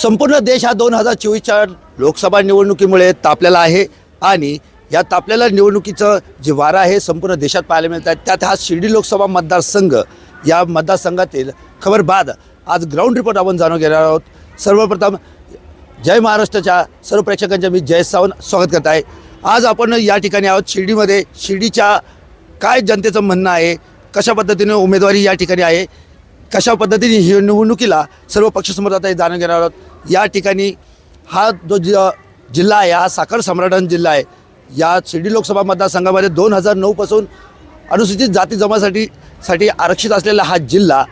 संपूर्ण देश हा दोन हजार चोवीसच्या लोकसभा निवडणुकीमुळे तापलेला आहे आणि या तापलेल्या निवडणुकीचं जे वारं आहे संपूर्ण देशात पाहायला मिळत आहे त्यात हा शिर्डी लोकसभा मतदारसंघ या मतदारसंघातील खबर बाद आज ग्राउंड रिपोर्ट आपण जाणून घेणार आहोत. सर्वप्रथम जय महाराष्ट्राच्या सर्व प्रेक्षकांचे मी जय सावंत स्वागत करत आहे. आज आपण या ठिकाणी आहोत. शिर्डीमध्ये शिर्डीच्या काय जनतेचं म्हणणं आहे कशा पद्धतीने उमेदवारी या ठिकाणी आहे कशा पद्धतीने ही निवडणुकीला सर्व पक्षसमोर आता हे जाणून घेणार आहोत. या ठिकाणी हा जो जि जिल्हा आहे हा साखर सम्राटन जिल्हा आहे. या शिर्डी लोकसभा मतदारसंघामध्ये दोन हजार नऊपासून अनुसूचित जाती जमासाठी साठी आरक्षित असलेला हा जिल्हा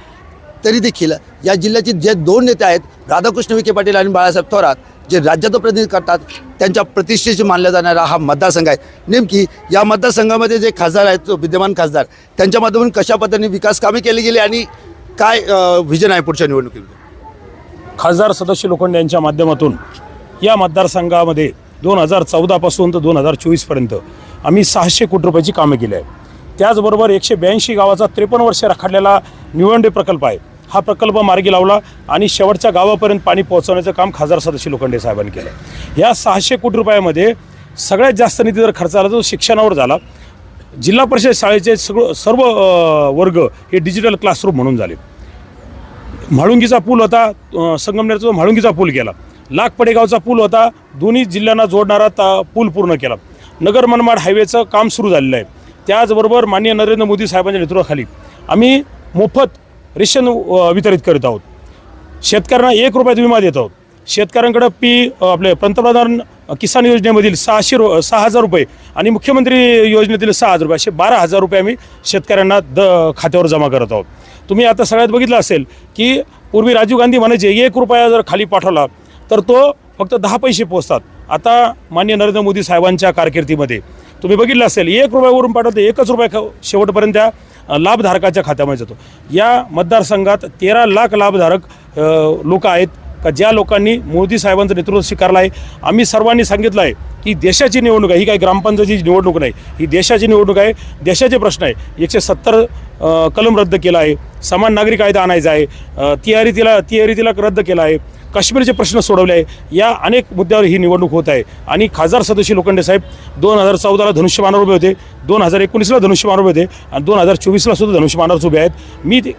तरी देखील या जिल्ह्याचे जे दोन नेते आहेत राधाकृष्ण विखे पाटील आणि बाळासाहेब थोरात जे राज्याचं प्रतिनिधित्व करतात त्यांच्या प्रतिष्ठेचे मानला जाणारा हा मतदारसंघ आहे. नेमकी या मतदारसंघामध्ये जे खासदार आहेत विद्यमान खासदार त्यांच्या माध्यमातून कशा पद्धतीने विकास कामे केली गेली आणि काय व्हिजन आहे पुढच्या निवडणुकीमध्ये? खासदार सदस्य लोखंडे यांच्या माध्यमातून या मतदारसंघामध्ये दोन हजार चौदापासून तर दोन हजार चोवीसपर्यंत आम्ही सहाशे कोटी रुपयाची कामं केली आहे त्याचबरोबर एकशे ब्याऐंशी गावाचा त्रेपन्न वर्ष राखाडलेला निवंडे प्रकल्प आहे. हा प्रकल्प मार्गी लावला आणि शेवटच्या गावापर्यंत पाणी पोहोचवण्याचं काम खासदार सदस्य लोखंडे साहेबांनी केलं. या सहाशे कोटी रुपयामध्ये सगळ्यात जास्त निधी जर खर्च आला तो शिक्षणावर झाला. जिल्हा परिषद शाळेचे सगळं सर्व वर्ग हे डिजिटल क्लासरूम म्हणून झाले. म्हाळुंगीचा पूल होता संगमनेरचा म्हाळुंगीचा पूल केला लाखपडेगावचा पूल होता दोन्ही जिल्ह्यांना जोडणारा ता पूल पूर्ण केला. नगर मनमाड हायवेचं काम सुरू झालेलं आहे. त्याचबरोबर माननीय नरेंद्र मोदी साहेबांच्या नेतृत्वाखाली आम्ही मोफत रेशन वितरित करीत आहोत. शेतकऱ्यांना एक रुपयात विमा देत आहोत. शेतकऱ्यांकडं पी आपले पंतप्रधान किसान योजनेमधील सहाशे रु सहा हजार रुपये आणि मुख्यमंत्री योजनेतील सहा हजार रुपये असे बारा हजार रुपये आम्ही शेतकऱ्यांना द खात्यावर जमा करत आहोत. तुम्ही आता सगळ्यात बघितलं असेल की पूर्वी राजीव गांधी म्हणायचे एक रुपया जर खाली पाठवला तर तो फक्त दहा पैसे पोचतात. आता मान्य नरेंद्र मोदी साहेबांच्या कारकिर्दीमध्ये. तुम्ही बघितलं असेल एक रुपयावरून पाठवते एकच रुपया ख- शेवटपर्यंत त्या लाभधारकाच्या खात्यामध्ये जातो. या मतदारसंघात तेरा लाख लाभधारक लोक आहेत. का ज्या लोकांनी मोदी साहेबांचं नेतृत्व स्वीकारलं आहे आम्ही सर्वांनी सांगितलं आहे की देशाची निवडणूक आहे. ही काही ग्रामपंचायतीची निवडणूक नाही. ही देशाची निवडणूक आहे. देशाचे प्रश्न आहे. एकशे सत्तर कलम रद्द केला आहे. समान नागरी कायदा आणायचा आहे. तिहारी तिला तिहारी तिला रद्द केला आहे. काश्मीरचे प्रश्न सोडवले आहे. या अनेक मुद्द्यावर ही निवडणूक होत आहे. आणि खासदार सदस्य लोखंडे साहेब दोन हजार चौदाला धनुष्यमानावर उभे होते. दोन हजार एकोणीसला धनुष्यमानावर उभे होते आणि दोन हजार चोवीसला सुद्धा धनुष्यमानावर उभे आहेत. मी ते,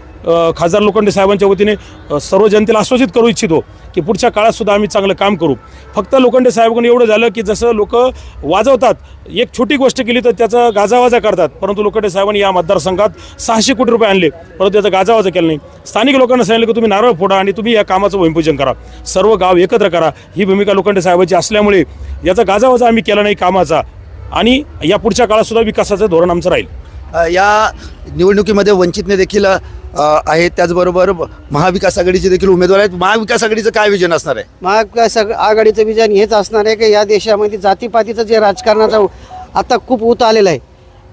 खासदार लोखंडे साहेबांच्या वतीने सर्व जनतेला आश्वासित करू इच्छितो की पुढच्या काळात सुद्धा आम्ही चांगलं काम करू. फक्त लोखंडे साहेबांनी एवढं झालं की जसं लोक वाजवतात एक छोटी गोष्ट केली तर त्याचा गाजावाजा करतात. परंतु लोखंडे साहेबांनी या मतदारसंघात सहाशे कोटी रुपये आणले परंतु त्याचा गाजावाजा केला नाही. स्थानिक लोकांना सांगितलं की तुम्ही नारळ फोडा आणि तुम्ही या कामाचं भूमिपूजन करा. सर्व गाव एकत्र करा. ही भूमिका लोखंडे साहेबांची असल्यामुळे याचा गाजावाजा आम्ही केला नाही कामाचा. आणि या पुढच्या काळात सुद्धा विकासाचं धोरण आमचं राहील. या निवडणुकीमध्ये वंचितने देखील आहेत. त्याचबरोबर महाविकास आघाडीचे देखील उमेदवार आहेत. महाविकास आघाडीचं काय विजन असणार आहे? महाविकास आघ- आघाडीचं विजन हेच असणार आहे की या देशामध्ये जातीपातीचं जे राजकारणाचा आता खूप उत आलेलं आहे.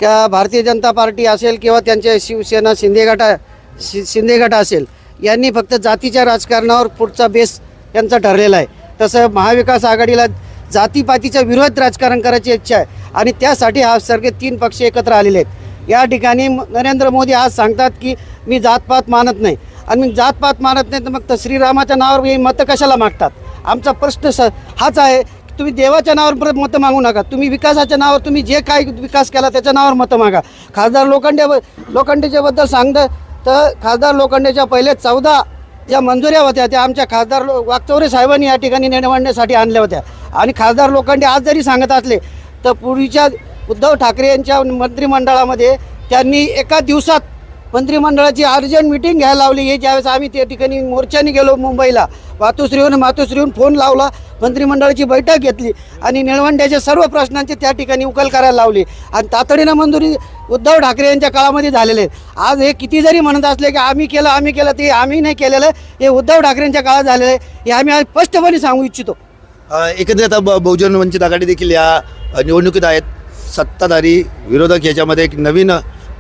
का भारतीय जनता पार्टी असेल किंवा त्यांच्या शिवसेना शिंदे गटा शि शिंदे गट असेल यांनी फक्त जातीच्या राजकारणावर पुढचा बेस यांचा ठरलेला आहे. तसं महाविकास आघाडीला जातीपातीच्या विरोध राजकारण करायची इच्छा आहे. आणि त्यासाठी हा सगळे तीन पक्ष एकत्र आलेले आहेत. या ठिकाणी नरेंद्र मोदी आज सांगतात की मी जातपात मानत नाही. आणि मी जातपात मानत नाही तर मग तर श्रीरामाच्या नावावर हे मतं कशाला मागतात? आमचा प्रश्न स हाच आहे तुम्ही देवाच्या नावावर परत मतं मागू नका. तुम्ही विकासाच्या नावावर तुम्ही जे काय विकास केला त्याच्या नावावर मतं मागा. खासदार लोखंडे लोखंडेच्याबद्दल सांगतं तर खासदार लोखंडेच्या पहिले चौदा ज्या मंजुऱ्या होत्या त्या आमच्या खासदार लो- वागचौरे साहेबांनी या ठिकाणी निवडण्यासाठी आणल्या होत्या. आणि खासदार लोखंडे आज जरी सांगत असले तर पूर्वीच्या उद्धव ठाकरे यांच्या मंत्रिमंडळामध्ये त्यांनी एका दिवसात मंत्रिमंडळाची अर्जंट मिटिंग घ्यायला लावली. हे ज्यावेळेस आम्ही त्या ठिकाणी मोर्चाने गेलो मुंबईला. मातोश्रीहून मातोश्रीहून फोन लावला. मंत्रिमंडळाची बैठक घेतली. आणि निळवंड्याच्या सर्व प्रश्नांचे त्या ठिकाणी उकल करायला लावली. आणि तातडीनं मंजुरी उद्धव ठाकरे यांच्या काळामध्ये झालेले आहेत. आज हे किती जरी म्हणत असले की आम्ही केलं आम्ही केलं ते आम्ही नाही केलेलं. हे उद्धव ठाकरेंच्या काळात झालेलं आहे. हे आम्ही आज स्पष्टपणे सांगू इच्छितो. अ, एकंदरीत आता ब- बहुजन वंचित आघाडी देखील या निवडणुकीत आहेत. सत्ताधारी विरोधक याच्यामध्ये एक नवीन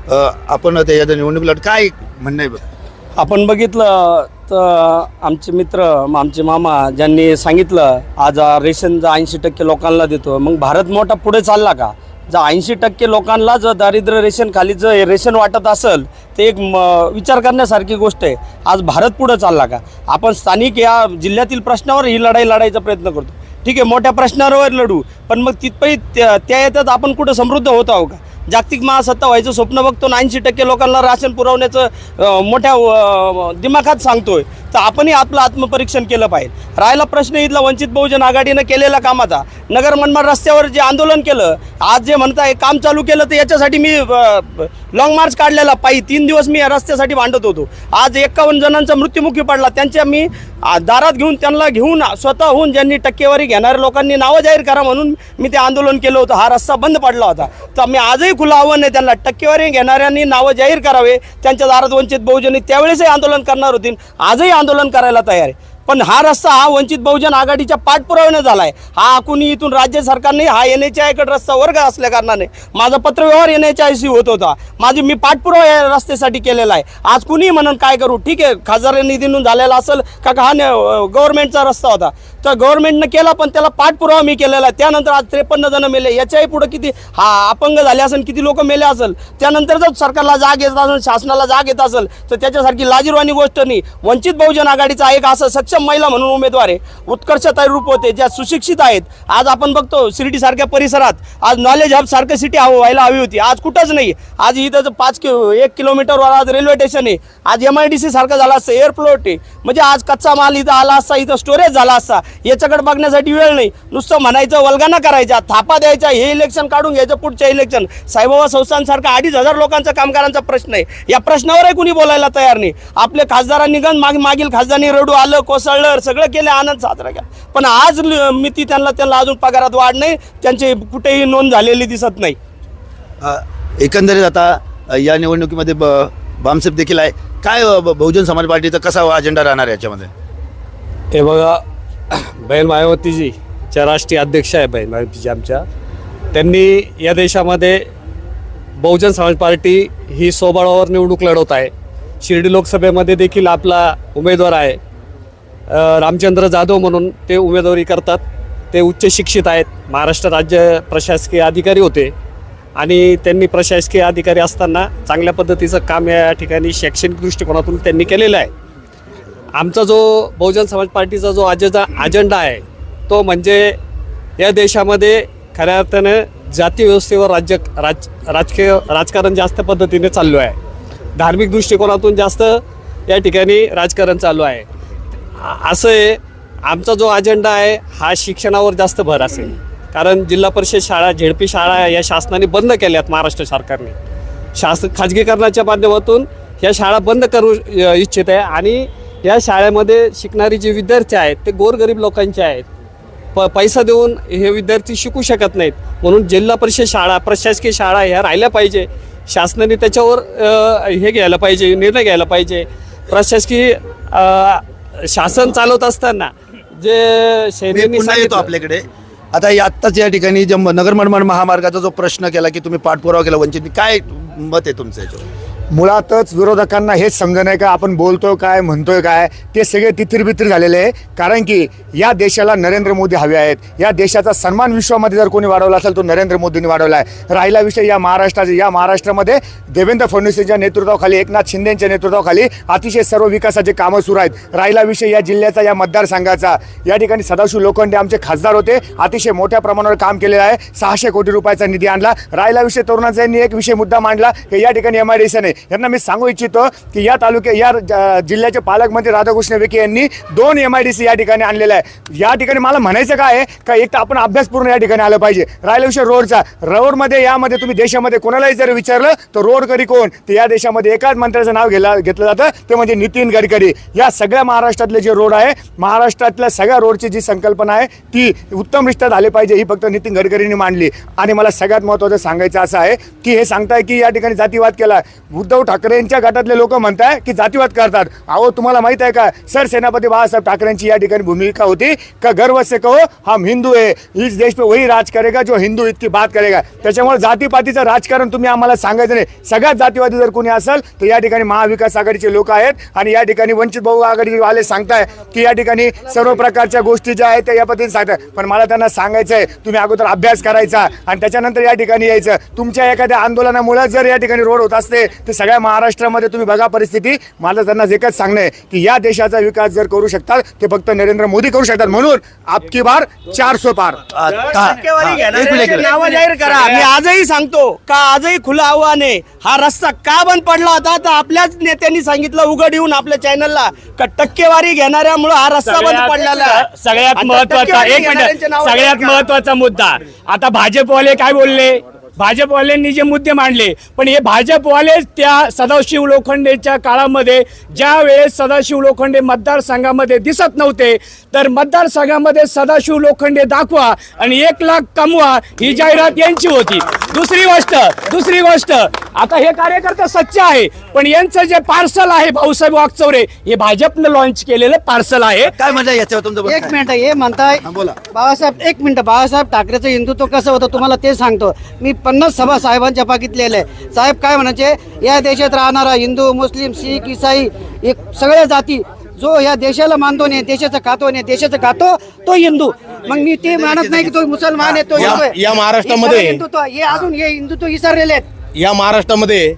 आपण त्या या निवडणुकीला काय म्हणणं आहे आपण बघितलं तर आमचे मित्र आमचे मामा ज्यांनी सांगितलं आज रेशन जर ऐंशी टक्के लोकांना देतो मग भारत मोठा पुढे चालला का? जर ऐंशी टक्के लोकांना जर दारिद्र्य रेशन खाली जर रेशन वाटत असेल ते एक म, विचार करण्यासारखी गोष्ट आहे. आज भारत पुढं चालला का? आपण स्थानिक या जिल्ह्यातील प्रश्नावर ही लढाई लढायचा प्रयत्न करतो. ठीक आहे मोठ्या प्रश्नावर लढू पण मग तिथपायी त्या त्या येतात आपण कुठं समृद्ध होत आहो का? जागतिक महासत्ता व्हायचं स्वप्न बघतो ऐंशी टक्के लोकांना राशन पुरवण्याचं मोठ्या दिमाखात सांगतोय. तर आपणही आपलं आत्मपरीक्षण केलं पाहिजे. राहिला प्रश्न इथला वंचित बहुजन आघाडीनं केलेला कामाचा. नगर मनमाड रस्त्यावर जे आंदोलन केलं आज जे म्हणताय काम चालू केलं तर याच्यासाठी मी लॉंग मार्च काढलेला पायी. तीन दिवस मी या रस्त्यासाठी भांडत होतो. आज एकावन्न जणांचा मृत्युमुखी पडला. त्यांच्या मी दारात घेऊन त्यांना घेऊन स्वतःहून ज्यांनी टक्केवारी घेणाऱ्या लोकांनी नावं जाहीर करा म्हणून मी ते आंदोलन केलं होतं. हा रस्ता बंद पडला होता. तर मी आजही खुलं आव्हान आहे त्यांना. टक्केवारी घेणाऱ्यांनी नावं जाहीर करावे. त्यांच्या दारात वंचित बहुजनी त्यावेळेसही आंदोलन करणार होती. आजही आंदोलन करायला तयार आहे. पण हा रस्ता हा वंचित बहुजन आघाडीच्या पाठपुराव्याने झाला आहे हा कुणी इथून राज्य सरकारने हा एन एच आयकडे रस्ता वर्ग असल्या कारणाने. माझा पत्रव्यवहार एन एच आयशी होत होता. माझी मी पाठपुरावा या रस्त्यासाठी केलेला आहे. आज कुणी म्हणून काय करू? ठीक आहे खासदार निधीतून झालेला असेल का का हा गव्हर्नमेंटचा रस्ता होता. तर गव्हर्नमेंटनं केला पण त्याला पाठपुरावा मी केलेला आहे. त्यानंतर आज त्रेपन्न जण मेले. याच्याही पुढे किती हा अपंग झाले असेल किती लोक मेले असेल. त्यानंतर जर सरकारला जाग येत असेल शासनाला जाग येत असेल तर त्याच्यासारखी लाजीरवाणी गोष्ट नाही. वंचित बहुजन आघाडीचा एक असं सक्षम महिला म्हणून उमेदवार आहे. उत्कर्षताई रूप होते ज्या सुशिक्षित आहेत. आज आपण बघतो शिर्डी सारख्या परिसरात आज नॉलेज हब सारखं सिटी हवं व्हायला हवी होती. आज कुठंच नाही. आज इथं जर पाच किलो एक किलोमीटरवर आज रेल्वे स्टेशन आहे. आज एम आय डी सी सारखं झालं असतं एअरपोर्ट आहे. म्हणजे आज कच्चा माल इथं आला असता इथं स्टोरेज झाला असता. याच्याकडे बघण्यासाठी वेळ नाही. नुसतं म्हणायचं वल्गाना करायचा थापा द्यायचा हे इलेक्शन काढून घ्यायचं पुढच्या इलेक्शन साईबाबा संस्थांसारखा अडीच हजार लोकांचा कामगारांचा प्रश्न आहे. या प्रश्नावरही कुणी बोलायला तयार नाही. आपले खासदारांनी गण माग मागील खासदारांनी रडू आलं कोस कोसळलं सगळं केलं आनंद साजरा केला. पण आज मिती त्यांना त्यांना अजून पगारात वाढ नाही त्यांची कुठेही नोंद झालेली दिसत नाही. एकंदरीत आता या निवडणुकीमध्ये ब बामसेप देखील आहे. काय बहुजन समाज पार्टीचा कसा अजेंडा राहणार याच्यामध्ये? हे बघा बहीण मायावतीजी ज्या राष्ट्रीय अध्यक्ष आहे बहीण मायावतीजी आमच्या. त्यांनी या देशामध्ये बहुजन समाज पार्टी ही सोबळावर निवडणूक लढवत आहे. शिर्डी लोकसभेमध्ये देखील आपला उमेदवार आहे. रामचंद्र जाधव म्हणून ते उमेदवारी करतात. ते उच्च शिक्षित आहेत. महाराष्ट्र राज्य प्रशासकीय अधिकारी होते. आणि त्यांनी प्रशासकीय अधिकारी असताना चांगल्या पद्धतीचं काम या ठिकाणी शैक्षणिक दृष्टिकोनातून त्यांनी केलेलं आहे. आमचा जो बहुजन समाज पार्टीचा जो आजचा अजेंडा आहे तो म्हणजे या देशामध्ये खऱ्या अर्थानं जाती व्यवस्थेवर राज्य राज राजकीय राजकारण जास्त पद्धतीने चाललो आहे. धार्मिक दृष्टिकोनातून जास्त या ठिकाणी राजकारण चालू आहे. असं आहे आमचा जो अजेंडा आहे हा शिक्षणावर जास्त भर असेल. कारण जिल्हा परिषद शाळा झेडपी शाळा या शासनाने बंद केल्यात महाराष्ट्र सरकारने. शास खाजगीकरणाच्या माध्यमातून ह्या शाळा बंद करू इच्छित आहे आणि या शाळेमध्ये शिकणारे जे विद्यार्थी आहेत ते गोरगरीब लोकांचे आहेत. प पैसा देऊन हे विद्यार्थी शिकू शकत नाहीत. म्हणून जिल्हा परिषद शाळा प्रशासकीय शाळा ह्या राहिल्या पाहिजे. शासनाने त्याच्यावर हे घ्यायला पाहिजे निर्णय घ्यायला पाहिजे. प्रशासकीय शासन चालवत असताना जे पुन्हा येतो सांगितलं. आपल्याकडे. आता या आत्ताच या ठिकाणी जे म- नगर मनमाड महामार्गाचा जो प्रश्न केला की तुम्ही पाठपुरावा केला वंचित काय मत आहे तुमचं याच्यावर? मुळातच विरोधकांना हेच समज नाही का आपण बोलतोय काय म्हणतोय काय ते सगळे तिथिर झालेले आहे. कारण की या देशाला नरेंद्र मोदी हवे आहेत. या देशाचा सन्मान विश्वामध्ये जर कोणी वाढवला असेल तो नरेंद्र मोदींनी वाढवला आहे. राहिला विषय या महाराष्ट्राचा या महाराष्ट्रामध्ये देवेंद्र फडणवीसांच्या नेतृत्वाखाली एकनाथ शिंदेंच्या नेतृत्वाखाली अतिशय सर्व विकासाचे कामं सुरू आहेत. राहिला विषय या जिल्ह्याचा या मतदारसंघाचा. या ठिकाणी सदाशिव लोखंडे आमचे खासदार होते. अतिशय मोठ्या प्रमाणावर काम केलेलं आहे. सहाशे कोटी रुपयाचा निधी आणला. राहिला विषय तरुणांचा यांनी एक विषय मुद्दा मांडला की या ठिकाणी एम आय डी आहे यांना मी सांगू इच्छितो की या तालुक्या या जिल्ह्याचे पालकमंत्री राधाकृष्ण विखे यांनी दोन एम आय डी सी या ठिकाणी आणलेला आहे. या ठिकाणी मला म्हणायचं काय आहे का एक तर आपण अभ्यासपूर्ण या ठिकाणी आलं पाहिजे. राहिला विषय रोडचा. रोडमध्ये यामध्ये तुम्ही देशामध्ये कोणालाही जर विचारलं तर रोड करी कोण? तर या देशामध्ये एकाच मंत्र्याचं नाव घेला घेतलं जातं ते म्हणजे नितीन गडकरी. या सगळ्या महाराष्ट्रातले जे रोड आहे महाराष्ट्रातल्या सगळ्या रोडची जी संकल्पना आहे ती उत्तमरित्या झाली पाहिजे ही फक्त नितीन गडकरींनी मांडली. आणि मला सगळ्यात महत्त्वाचं सांगायचं असं आहे की हे सांगताय की या ठिकाणी जातीवाद केला. उद्धव ठाकरेंच्या गटातले लोक म्हणताय की जातीवाद करतात. अहो तुम्हाला माहीत आहे का? सर सेनापती बाळासाहेब ठाकरेंची या ठिकाणी भूमिका होती. का गर्व से कहो हम हिंदू आहे इस देश पे वही राज करेगा जो हिंदू इतकी बात करेगा. त्याच्यामुळे जातीपातीचं राजकारण तुम्ही आम्हाला सांगायचं नाही. सगळ्यात जातीवादी जर कोणी असेल तर या ठिकाणी महाविकास आघाडीचे लोक आहेत आणि या ठिकाणी वंचित बहु आघाडी वाले सांगताय की या ठिकाणी सर्व प्रकारच्या गोष्टी ज्या आहेत त्या या पद्धतीने सांगताय. पण मला त्यांना सांगायचं आहे तुम्ही अगोदर अभ्यास करायचा आणि त्याच्यानंतर या ठिकाणी यायचं. तुमच्या एखाद्या आंदोलनामुळे जर या ठिकाणी रोड होत असते तर सगळ्या महाराष्ट्रामध्ये तुम्ही बघा परिस्थिती. मला त्यांना एकच सांगणं आहे की या देशाचा विकास जर करू शकतात ते फक्त नरेंद्र मोदी करू शकतात. म्हणून आपकी बार पार. हा, एक मिनिट. नावं जाहीर करा. मी आजही सांगतो का आजही खुलं आव्हान आहे हा रस्ता का बंद पडला होता? तर आपल्याच नेत्यांनी सांगितलं उघड येऊन आपल्या चॅनलला का टक्केवारी घेणाऱ्यामुळे हा रस्ता बंद पडलेला आहे. सगळ्यात महत्त्वाचा एक मिनिट. सगळ्यात. महत्त्वाचा मुद्दा. आता भाजपवाले काय बोलले? भाजपवाल्यांनी जे मुद्दे मांडले पण हे भाजपवालेच त्या सदाशिव लोखंडेच्या काळामध्ये ज्या वेळेस सदाशिव लोखंडे मतदारसंघामध्ये दिसत नव्हते तर मतदारसंघामध्ये सदाशिव लोखंडे दाखवा आणि एक लाख कमवा ही जाहिरात यांची होती दुसरी गोष्ट दुसरी गोष्ट आता हे कार्यकर्ते सच्चे आहे पण यांचं जे पार्सल आहे भाऊसाहेब वागचौरे हे भाजपनं लॉन्च केलेलं पार्सल आहे काय याच्यावर तुमचं एक? मिनिट हे म्हणताय हा, बोला. बाळासाहेब एक मिनिट बाळासाहेब ठाकरेचं हिंदुत्व कसं होतं तुम्हाला ते सांगतो मी पन्नास सभा साहेबांच्या पाकितलेले आहे. साहेब काय म्हणायचे? या देशात राहणारा हिंदू मुस्लिम शीख इसाई एक सगळ्या जाती जो या देशाला मानतो नाही देशाचं खातो नाही देशाचं खातो तो हिंदू. मग मी ते मानत नाही की तो मुसलमान आहे तो या- हिंदू आहे. या महाराष्ट्रामध्ये- हिंदुत्व हे अजून हे हिंदुत्व विसरलेले आहेत. या महाराष्ट्रामध्ये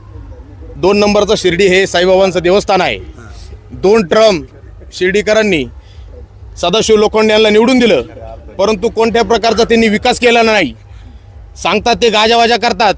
दोन नंबरचं शिर्डी हे साईबाबांचं देवस्थान आहे. दोन ट्रम शिर्डीकरांनी सदाशिव लोखंडे यांना निवडून दिलं. परंतु कोणत्या प्रकारचा त्यांनी विकास केला नाही? सांगतात ते गाजावाजा करतात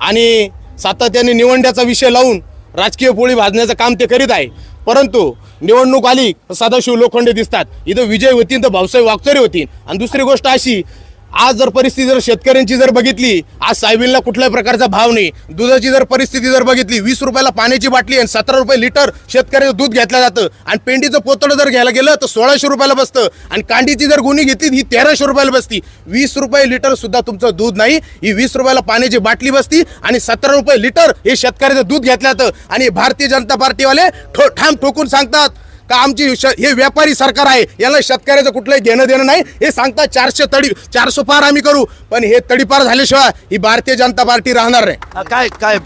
आणि सातत्याने निवंड्याचा विषय लावून राजकीय पोळी भाजण्याचं काम ते करीत आहे. परंतु निवडणूक आली सदाशिव लोखंडे दिसतात. इथं विजय होतील तर भाऊसाहेब वागचोरे होतील. आणि दुसरी गोष्ट अशी आज जर परिस्थिती जर शेतकऱ्यांची जर बघितली आज सायबीनला कुठल्याही प्रकारचा भाव नाही. दुधाची जर परिस्थिती जर बघितली वीस रुपयाला पाण्याची बाटली आणि सतरा रुपये लिटर शेतकऱ्याचं दूध घेतलं जातं. आणि पेंडीचं पोतळ जर घ्यायला गेलं तर सोळाशे रुपयाला बसतं. आणि कांडीची जर गुन्ही घेतली ही तेराशे रुपयाला बसती. वीस रुपये लिटर सुद्धा तुमचं दूध नाही ही वीस रुपयाला पाण्याची बाटली बसती आणि सतरा रुपये लिटर हे शेतकऱ्याचं दूध घेतलं जातं. आणि भारतीय जनता पार्टीवाले ठो ठाम ठोकून सांगतात का आमची श- हे व्यापारी सरकार आहे याला शेतकऱ्याचं कुठलंही घेणं देणं नाही. हे सांगतात चारशे तडी चारशे पार आम्ही करू. पण हे तडीपार झाल्याशिवाय ही भारतीय जनता पार्टी राहणार नाही. काय काय काय?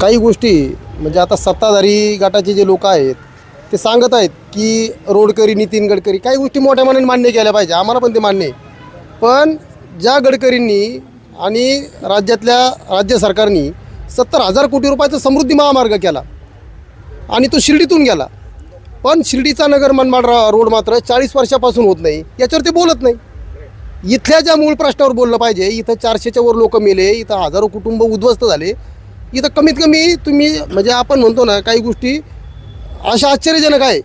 काही गोष्टी म्हणजे आता सत्ताधारी गटाचे जे लोक आहेत ते सांगत आहेत की रोडकरी नितीन गडकरी काही गोष्टी मोठ्या मनाने मान्य केल्या पाहिजे. आम्हाला पण ते मान्य आहे. पण ज्या गडकरींनी आणि राज्यातल्या राज्य सरकारनी सत्तर हजार कोटी रुपयाचा समृद्धी महामार्ग केला आणि तो शिर्डीतून गेला. पण शिर्डीचा नगर मनमाड रोड मात्र चाळीस वर्षापासून होत नाही. याच्यावर ते बोलत नाही. इथल्या ज्या मूळ प्रश्नावर बोललं पाहिजे इथं चारशेच्या वर लोक मेले इथं हजारो कुटुंब उद्ध्वस्त झाले. इथं कमीत कमी तुम्ही म्हणजे आपण म्हणतो ना काही गोष्टी अशा आश्चर्यजनक आहे.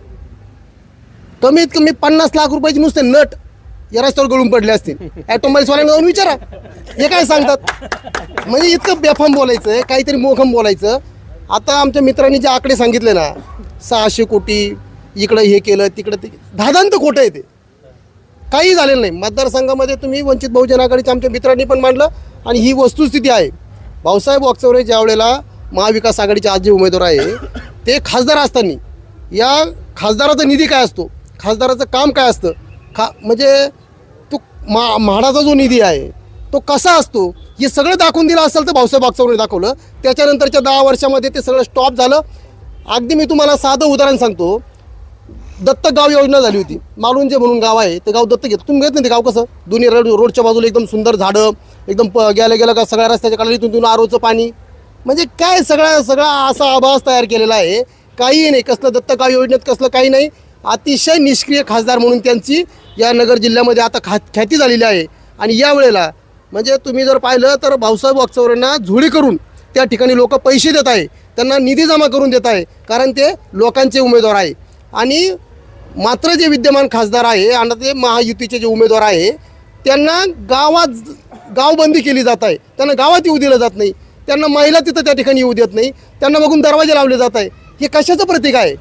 कमीत कमी पन्नास लाख रुपयाची नुसते नट या रस्त्यावर गळून पडले असतील. ॲटोमोबाईल्सवाल्यांना जाऊन विचारा. हे काय सांगतात? म्हणजे इतकं बेफाम बोलायचं काहीतरी मोखम बोलायचं. आता आमच्या मित्रांनी जे आकडे सांगितले ना सहाशे कोटी इकडं हे केलं तिकडं ते धादांत खोटं आहे ते. काही झालेलं नाही. मतदारसंघामध्ये तुम्ही वंचित बहुजन आघाडीच्या आमच्या मित्रांनी पण मांडलं आणि ही वस्तुस्थिती आहे. भाऊसाहेब वागचौरे ज्या वेळेला महाविकास आघाडीचे आज जे उमेदवार आहे ते खासदार असताना या खासदाराचा निधी काय असतो? खासदाराचं काम काय असतं? खा म्हणजे तो मा म्हाडाचा जो निधी आहे तो कसा असतो? हे सगळं दाखवून दिलं असेल तर भाऊसाहेब वागचौरे दाखवलं. त्याच्यानंतरच्या दहा वर्षामध्ये ते सगळं स्टॉप झालं. अगदी मी तुम्हाला साधं उदाहरण सांगतो. दत्तक गाव योजना झाली होती. मालुंजे म्हणून गाव आहे. ते गाव दत्तक घेत तुम्ही घेत नाही ते गाव कसं? दोन्ही रोड रोडच्या बाजूला एकदम सुंदर झाडं एकदम प गेलं गेलं का सगळ्या रस्त्याच्या काढायला तिथून आरोचं पाणी. म्हणजे काय सगळा सगळा असा आभास तयार केलेला आहे. काहीही नाही. कसलं दत्तक गाव योजनेत कसलं काही नाही. अतिशय निष्क्रिय खासदार म्हणून त्यांची या नगर जिल्ह्यामध्ये आता खा ख्याती झालेली आहे. आणि या वेळेला म्हणजे तुम्ही जर पाहिलं तर भाऊसाहेब वागचौऱ्यांना झोळी करून त्या ठिकाणी लोक पैसे देत आहे. त्यांना निधी जमा करून देत आहे कारण ते लोकांचे उमेदवार आहे. आणि मात्र जे विद्यमान खासदार आहे आणि ते महायुतीचे जे उमेदवार आहे त्यांना गावात गावबंदी केली जात आहे. त्यांना गावात येऊ दिलं जात नाही. त्यांना महिला तिथं त्या ठिकाणी येऊ देत नाही. त्यांना बघून दरवाजे लावले जात आहे. हे कशाचं प्रतीक आहे?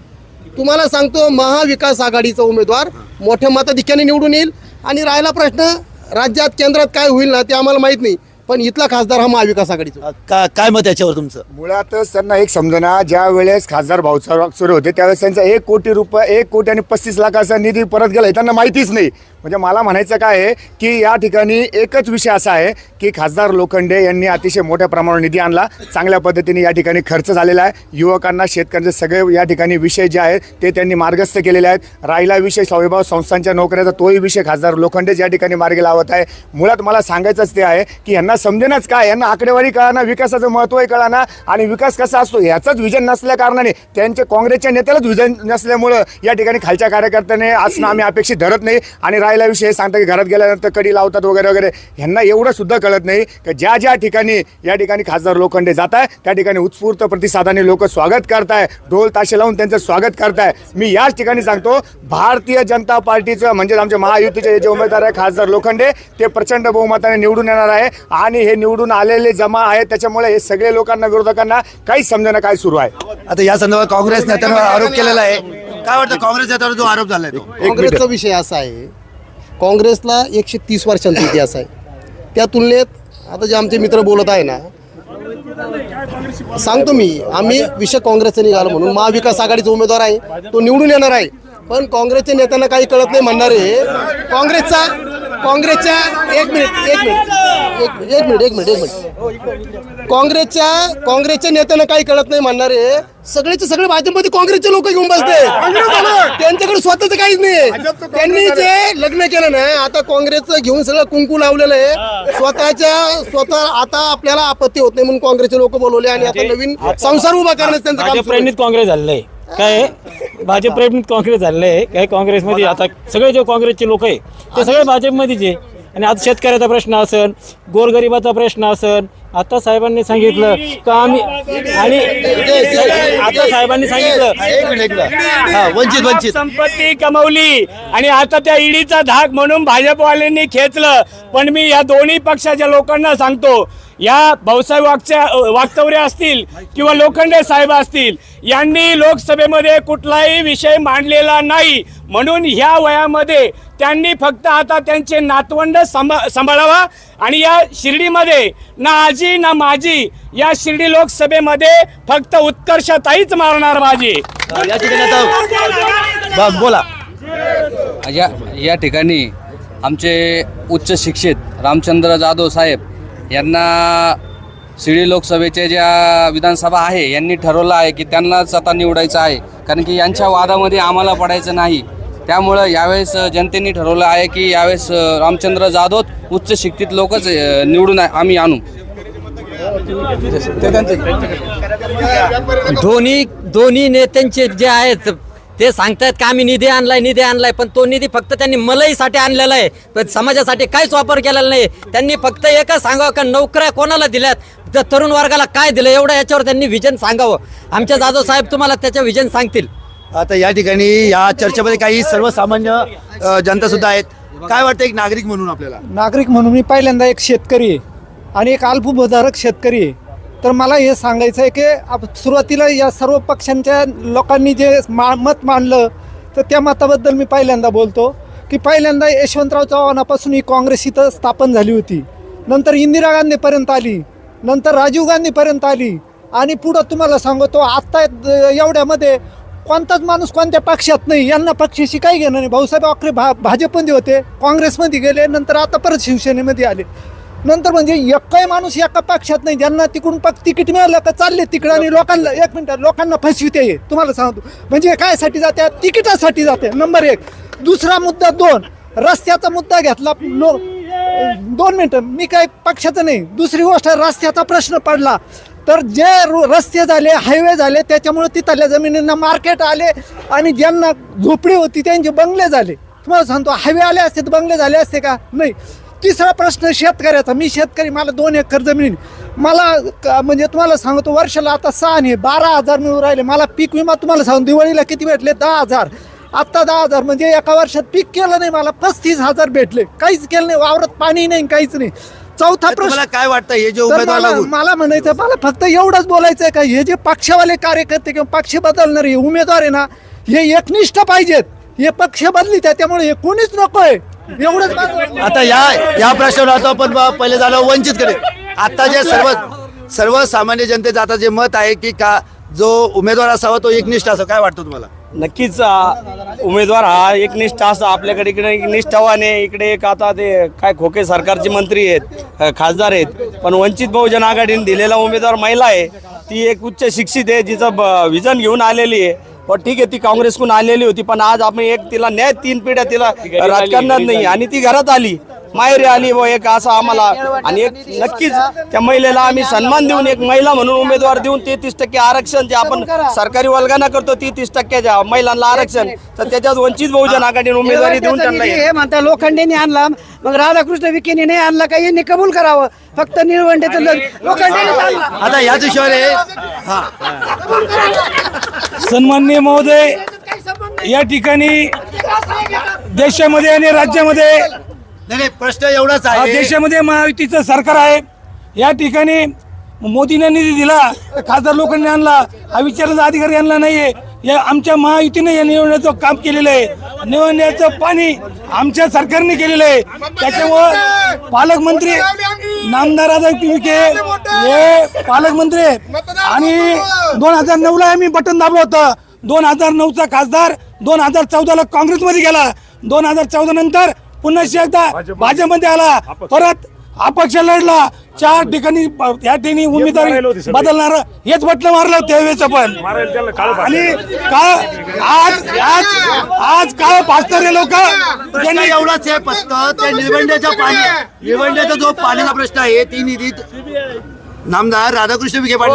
तुम्हाला सांगतो महाविकास आघाडीचा उमेदवार मोठ्या मताधिक्याने निवडून येईल. आणि राहिला प्रश्न राज्यात केंद्रात काय होईल ना ते आम्हाला माहीत नाही. पण इथला खासदार हा महाविकास आघाडीचा. का काय मत याच्यावर तुमचं? मुळातच त्यांना एक समजना ज्या वेळेस खासदार भाऊसाहेब सुरू होते त्यावेळेस त्यांचा एक कोटी रुपये एक कोटी आणि पस्तीस लाखाचा निधी परत गेला. त्यांना माहितीच नाही. म्हणजे मला म्हणायचं काय आहे की या ठिकाणी एकच विषय असा आहे की खासदार लोखंडे यांनी अतिशय मोठ्या प्रमाणावर निधी आणला. चांगल्या पद्धतीने या ठिकाणी खर्च झालेला आहे. युवकांना शेतकऱ्यांचे सगळे या ठिकाणी विषय जे आहेत ते त्यांनी मार्गस्थ केलेले आहेत. राहिला विषय स्वाभिभाव संस्थांच्या नोकऱ्याचा तोही विषय खासदार लोखंडेच या ठिकाणी मार्गी लावत आहे. मुळात मला सांगायचंच ते आहे की यांना समजेनच काय? यांना आकडेवारी कळाना विकासाचं महत्त्वही कळाना आणि विकास कसा असतो याचंच विजन नसल्या कारणाने त्यांचे काँग्रेसच्या नेत्यालाच विजन नसल्यामुळं या ठिकाणी खालच्या कार्यकर्त्याने असणं आम्ही अपेक्षित धरत नाही आणि राहिला विषय सांगता की घरात गेल्यानंतर कडी लावतात वगैरे वगैरे. ह्यांना एवढं सुद्धा कळत नाही की ज्या ज्या ठिकाणी या ठिकाणी खासदार लोखंडे जात आहे त्या ठिकाणी उत्स्फूर्त प्रतिसादाने लोक स्वागत करताय ढोल ताशे लावून त्यांचं स्वागत करताय. मी याच ठिकाणी सांगतो भारतीय जनता पार्टीचं म्हणजे आमच्या महायुतीचे जे उमेदवार आहे खासदार लोखंडे ते प्रचंड बहुमताने निवडून येणार आहे. आणि हे निवडून आलेले जमा आहेत त्याच्यामुळे हे सगळे लोकांना विरोधकांना काहीच समजेना काय सुरू आहे. आता या संदर्भात काँग्रेस नेत्यांवर आरोप केलेला आहे. काय वाटतं काँग्रेस नेत्यावर जो आरोप झालाय तो? काँग्रेसचा विषय असा आहे काँग्रेसला एकशे तीस वर्षांचा इतिहास आहे. त्या तुलनेत आता जे आमचे मित्र बोलत आहे ना सांगतो मी आम्ही विषय काँग्रेसचा निघालो म्हणून. महाविकास आघाडीचा उमेदवार आहे तो निवडून येणार आहे. पण काँग्रेसच्या नेत्यांना काही कळत नाही म्हणणारे काँग्रेसचा काँग्रेसच्या एक मिनिट एक मिनिट एक मिनिट एक मिनिट एक मिनिट काँग्रेसच्या काँग्रेसच्या नेत्यांना काही कळत नाही म्हणणारे सगळेचे सगळे भाजपमध्ये काँग्रेसचे लोक घेऊन बसते त्यांच्याकडे स्वतःच काहीच नाही. त्यांनी जे लग्न केलं ना आता काँग्रेसचं घेऊन सगळं कुंकू लावलेलं आहे. स्वतःच्या स्वतः आता आपल्याला आपत्ती होत नाही म्हणून काँग्रेसचे लोक बोलवले आणि आता नवीन संसार उभा करण्याचं त्यांचं आहे. काँग्रेस झालेलं आहे. काय आहे? भाजप प्रेरित काँग्रेस झालेलं आहे. काय काँग्रेसमध्ये आता सगळे जे काँग्रेसचे लोक आहे ते सगळे भाजपमध्येच आहे. आणि आता शेतकऱ्याचा प्रश्न असन गोरगरिबाचा प्रश्न असन आता साहेबांनी सांगितलं का आम्ही आणि आता साहेबांनी सांगितलं एक मिनिट एक मिनिट. हा वंचित वंचित. संपत्ती कमवली. आणि आता त्या ईडीचा धाक म्हणून भाजपवाल्यांनी खेचलं. पण मी या दोन्ही पक्षाच्या लोकांना सांगतो या भाऊसाहेब वागच्या वागचौरे असतील किंवा लोखंडे साहेब असतील यांनी लोकसभेमध्ये कुठलाही विषय मांडलेला नाही. म्हणून ह्या वयामध्ये त्यांनी फक्त आता त्यांचे नातवंड सांभा सांभाळावा आणि या शिर्डीमध्ये ना आजी ना माझी या शिर्डी लोकसभेमध्ये फक्त उत्कर्षताईच मारणार माझी. या ठिकाणी बोला. या या ठिकाणी आमचे उच्च शिक्षित रामचंद्र जाधव साहेब यांना शिर्डी लोकसभेचे ज्या विधानसभा आहे यांनी ठरवलं आहे की त्यांनाच आता निवडायचं आहे. कारण की यांच्या वादामध्ये आम्हाला पडायचं नाही. त्यामुळं यावेळेस जनतेने ठरवलं आहे की यावेळेस रामचंद्र जाधव उच्च शिक्षित लोकच निवडून आम्ही आणू. दोन्ही दोन्ही नेत्यांचे जे आहेत ते सांगतायत का आम्ही निधी आणलाय निधी आणलाय पण तो निधी फक्त त्यांनी मलईसाठी आणलेला आहे. पण समाजासाठी काहीच वापर केलेला नाही. त्यांनी फक्त एकच सांगावं का नोकऱ्या कोणाला दिल्यात? त्या तरुण वर्गाला काय दिलं एवढं याच्यावर त्यांनी विजन सांगावं. आमच्या जाधव साहेब तुम्हाला त्याचं विजन सांगतील. आता या ठिकाणी या चर्चेमध्ये काही सर्वसामान्य जनता सुद्धा आहेत. काय वाटतं एक नागरिक म्हणून आपल्याला? नागरिक म्हणून मी पहिल्यांदा एक शेतकरी आहे. आणि एक अल्पभूधारक शेतकरी आहे. तर मला हे सांगायचं आहे की आप सुरुवातीला या सर्व पक्षांच्या लोकांनी जे मा मत मांडलं तर त्या मताबद्दल मी पहिल्यांदा बोलतो की पहिल्यांदा यशवंतराव चव्हाणापासून ही काँग्रेस इथं स्थापन झाली होती. नंतर इंदिरा गांधीपर्यंत आली नंतर राजीव गांधीपर्यंत आली आणि पुढं तुम्हाला सांगतो आत्ता एवढ्यामध्ये कोणताच माणूस कोणत्या पक्षात नाही यांना पक्षाशी काही घेणं नाही. भाऊसाहेब आखरे भा भाजपमध्ये होते काँग्रेसमध्ये गेले नंतर आता परत शिवसेनेमध्ये आले. नंतर म्हणजे एकही माणूस एका पक्षात नाही. ज्यांना तिकडून पक्ष तिकीट मिळालं का चालले तिकडं आणि लोकांना एक मिनिट लोकांना फसविते हे. तुम्हाला सांगतो. म्हणजे कायसाठी जाते? तिकिटासाठी जाते. नंबर एक. दुसरा मुद्दा दोन. रस्त्याचा मुद्दा घेतला. लो दोन मिनटं. मी काय पक्षाचं नाही. दुसरी गोष्ट रस्त्याचा प्रश्न पडला. तर जे रो- रस्ते झाले हायवे झाले त्याच्यामुळे तिथल्या जमिनींना मार्केट आले आणि ज्यांना झोपडी होती त्यांचे बंगले झाले. तुम्हाला सांगतो हायवे आले असते तर बंगले झाले असते का? नाही. तिसरा प्रश्न शेतकऱ्याचा. मी शेतकरी मला दोन एकर जमीन. मला म्हणजे तुम्हाला सांगतो वर्षाला आता सहा आणि बारा हजार मिळून राहिले. मला पीक विमा तुम्हाला सांगतो दिवाळीला किती भेटले? दहा हजार. आत्ता दहा हजार म्हणजे एका वर्षात पीक केलं नाही मला पस्तीस हजार भेटले. काहीच केलं नाही वावरात पाणी नाही काहीच नाही. चौथा प्रश्न काय वाटतं हे जे मला मला म्हणायचं मला फक्त एवढंच बोलायचं आहे का हे जे पक्षावाले कार्यकर्ते किंवा पक्ष बदलणारे उमेदवार आहे ना हे एकनिष्ठ पाहिजेत. हे पक्ष बदली त्यामुळे हे कोणीच नको आहे एवढंच माझं- आता या या प्रश्नावर आता आपण ब- पहिले झालं वंचित कडे. आता जे सर्व सर्वसामान्य जनतेचं आता जे मत आहे की का जो उमेदवार असावा तो एकनिष्ठ असावा काय वाटतं तुम्हाला? नक्कीच उमेदवार हा एकनिष्ठ असं आपल्याकडे इकडे एक निष्ठावाने इकडे एक आता ते काय खोके सरकारचे मंत्री आहेत अ, खासदार आहेत. पण वंचित बहुजन आघाडीने दिलेला उमेदवार महिला आहे. ती एक उच्च शिक्षित आहे जिचं विजन घेऊन आलेली आहे. पण ठीक आहे ती काँग्रेसकडून आलेली होती पण आज आपण एक तिला न्याय तीन पिढ्या तिला राजकारणात नाही आणि ती घरात आली. माहेरी आली व एक असं आम्हाला. आणि एक नक्कीच त्या महिलेला आम्ही सन्मान देऊन एक महिला म्हणून उमेदवार देऊन तेहतीस टक्के आरक्षण जे आपण सरकारी वर्गाना करतो तेहतीस टक्क्याच्या महिलांना आरक्षण तर त्याच्यात वंचित बहुजन आघाडीने उमेदवारी देऊन त्यांना हे- हे म्हणता लोखंडेने आणला मग राधाकृष्ण विखेने नाही आणला का? यांनी कबूल करावं. फक्त निळवंडेचं लोखंडेने आणला. आता याच विषयावर हा. सन्माननीय महोदय या ठिकाणी देशामध्ये आणि राज्यामध्ये नाही नाही, प्रश्न एवढाच आहे. देशामध्ये महायुतीचं सरकार आहे. या ठिकाणी मोदीने निधी दिला खासदार लोकांनी आणला हा विचाराचा अधिकारी आणला नाहीये. या आमच्या महायुतीने या निवडण्याचं काम केलेलं आहे. निवडण्याचं पाणी आमच्या सरकारने केलेलं आहे. त्याच्यामुळं पालकमंत्री नामदार विखे हे पालकमंत्री आणि दोन हजार नऊला आम्ही बटन दाबलं होतं. दोन हजार नऊचा खासदार दोन हजार चौदाला काँग्रेसमध्ये गेला. दोन हजार चौदा नंतर पुन्हा एकदा भाजपमध्ये आला. परत अपक्ष लढला. चार ठिकाणी या ठिकाणी उमेदवारी बदलणार. हेच बटन मारलं त्यावेळेच पण. आणि काय आज आज आज काय पाचणारे लोक. प्रश्न एवढाच आहे फक्त. त्या निवडण्याच्या पाणी निवडण्याचा जो पाण्याचा प्रश्न आहे ती निधीत नामदार राधाकृष्ण विखे पाटील.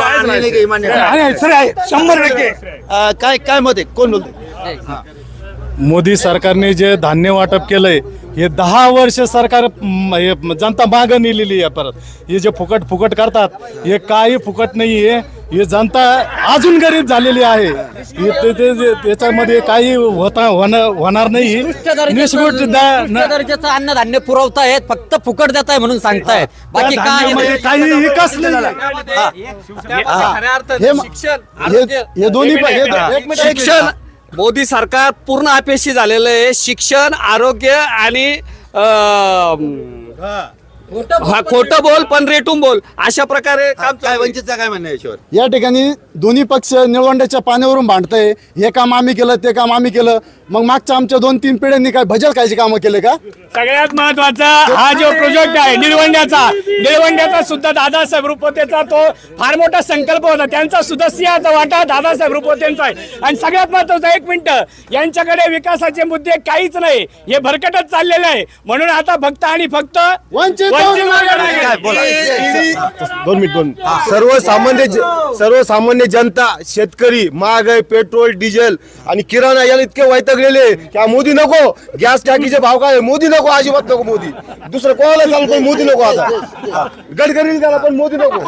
सर आहे. शंभर टक्के. काय काय मत आहे? कोण बोलते मोदी सरकारने जे धान्य वाटप केलंय हे दहा वर्ष सरकार हे जनता मागं नेलेली आहे परत. हे जे फुकट फुकट करतात हे काही फुकट नाही आहे हे जनता अजून गरीब झालेली आहे. हे त्याच्यामध्ये काही होता होणार होणार नाही. दर्जाचं- अन्नधान्य पुरवतायत फक्त फुकट देत आहे म्हणून सांगतायत. बाकी काही विकास नाही. हे. हे- शिक्षण मोदी सरकार पूर्ण अपेक्षी झालेलं आहे. शिक्षण आरोग्य आणि हा खोटं बोल पण रेटून बोल. अशा प्रकारे काम काय आहे. वंचितचा काय म्हणणं याच्यावर या ठिकाणी दोन्ही पक्ष निळवंड्याच्या पाण्यावरून भांडतंय. हे काम आम्ही केलं ते काम आम्ही केलं. मग मागच्या आमच्या दोन तीन पिढ्यांनी काय भजल खायची कामं केले का? सगळ्यात महत्त्वाचा हा जो प्रोजेक्ट आहे निळवंड्याचा निळवंड्याचा सुद्धा दादासाहेब रुपवतेचा तो फार मोठा संकल्प होता. त्यांचा सुद्धा सिंहाचा वाटा दादासाहेब रुपवतेंचा आहे. आणि सगळ्यात महत्वाचं एक मिनिट यांच्याकडे विकासाचे मुद्दे काहीच नाही. हे भरकटच चाललेलं आहे. म्हणून आता फक्त आणि फक्त वंचित काय बोला. दोन मिनिट दोन सर्वसामान्य सर्वसामान्य जनता शेतकरी महागाई पेट्रोल डिझेल आणि किराणा याला इतके वैतागलेले की मोदी नको. गॅस टाकीचे भाव काय? मोदी नको अजिबात नको मोदी. दुसरं कोणाला चालू मोदी नको आता. गडकरी पण मोदी नको.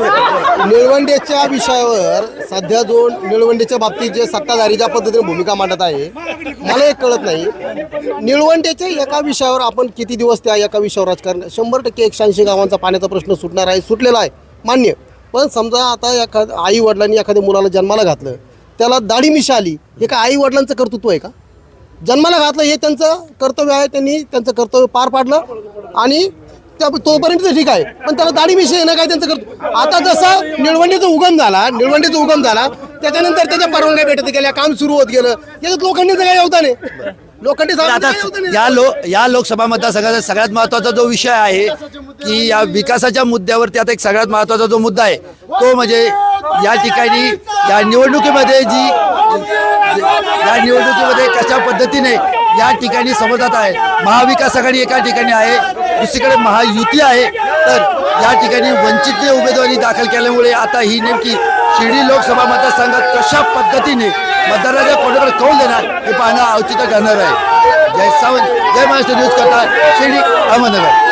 निळवंडेच्या विषयावर सध्या जो निळवंडेच्या बाबतीत जे सत्ताधारी ज्या पद्धतीने भूमिका मांडत आहे मला एक कळत नाही. निळवंडेच्या एका विषयावर आपण किती दिवस त्या एका विषयावर राजकारण शंभर टक्के एकशे गावांचा पाण्याचा प्रश्न सुटणार आहे सुटलेला आहे. मान्य. पण समजा आता एखाद आई वडिलांनी एखाद्या मुलाला जन्माला घातलं त्याला दाढी मिशा आली हे का आई वडिलांचं कर्तृत्व आहे का? जन्माला घातलं हे त्यांचं कर्तव्य आहे त्यांनी त्यांचं कर्तव्य पार पाडलं आणि त्या तोपर्यंत ते ठीक आहे. पण त्याला दाढी मिशी येणं काय त्यांचं कर्तव्य आता जसं निळवंडीचा उगम झाला निळवंडीचा उगम झाला त्याच्यानंतर त्याच्या परवानग्या भेटत गेल्या काम सुरू होत गेलं. याच्यात लोखंडीचं काय लोखंडी आता योगदान आहे? या लो या लोकसभा मतदारसंघाचा सगळ्यात महत्त्वाचा जो विषय आहे की या विकासाच्या मुद्द्यावरती आता एक सगळ्यात महत्त्वाचा जो मुद्दा आहे तो म्हणजे या ठिकाणी या निवडणुकीमध्ये जी या निवडणुकीमध्ये कशा पद्धतीने या ठिकाणी समजत आहे महाविकास आघाडी एका ठिकाणी आहे दुसरीकडे महायुती आहे तर या ठिकाणी वंचितने उमेदवारी दाखल केल्यामुळे आता ही नेमकी शिर्डी लोकसभा मतदारसंघात कशा पद्धतीने मतदाराच्या कोणाकडे कौल देणार हे पाहणं औचित्य ठरणार आहे. जय सावंत जय महाराष्ट्र न्यूज करता शिर्डी अहमदनगर.